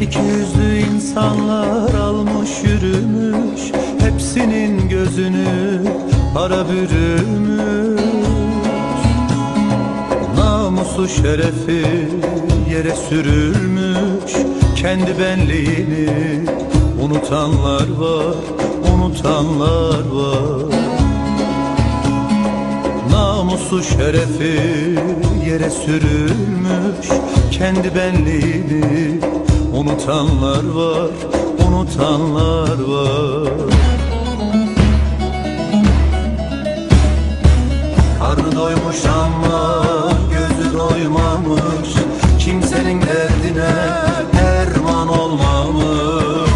İki yüzlü insanlar almış yürümüş Hepsinin gözünü para bürümüş. Namusu şerefi yere sürülmüş Kendi benliğini unutanlar var Unutanlar var. Namusu şerefi yere sürülmüş Kendi benliğini unutanlar var Unutanlar var. Karnı doymuş ama gözü doymamış. Kimsenin derdine derman olmamış.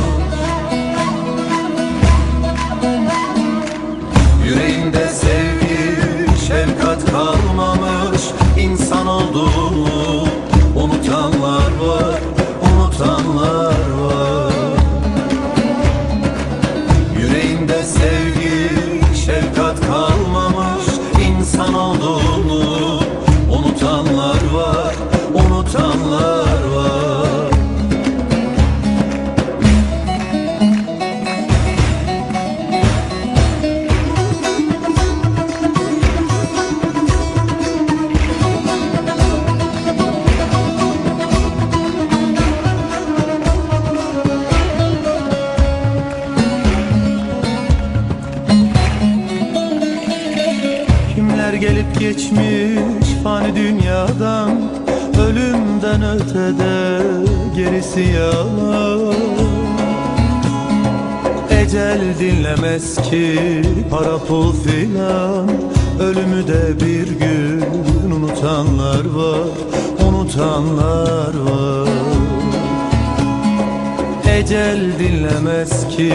Yüreğinde sevgi, şefkat kalmamış. İnsan olduğunu gelip geçmiş fani dünyadan Ölümden ötede gerisi yalan Ecel dinlemez ki para pul filan Ölümü de bir gün unutanlar var Unutanlar var Ecel dinlemez ki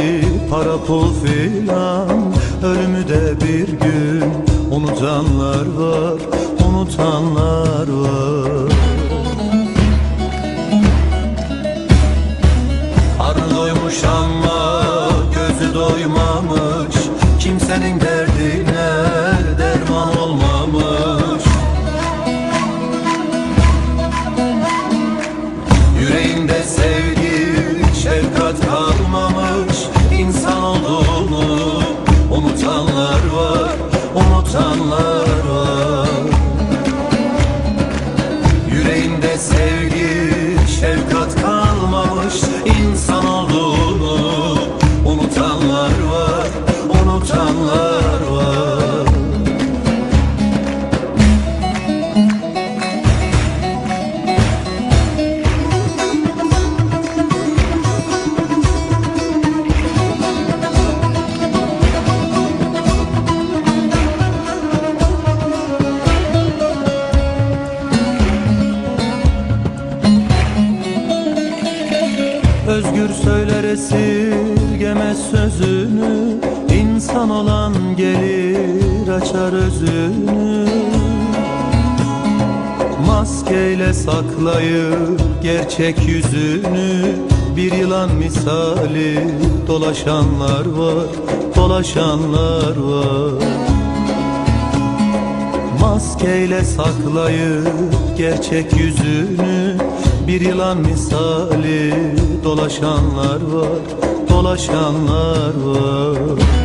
para pul filan. Ölümü de bir gün unutanlar var Unutanlar var. Karnı doymuş ama gözü doymamış. Kimsenin derdine Esirgemez sözünü. İnsan olan gelir açar özünü. Maskeyle saklayıp gerçek yüzünü. Bir yılan misali dolaşanlar var Dolaşanlar var. Maskeyle saklayıp gerçek yüzünü Bir yılan misali. Dolaşanlar var Dolaşanlar var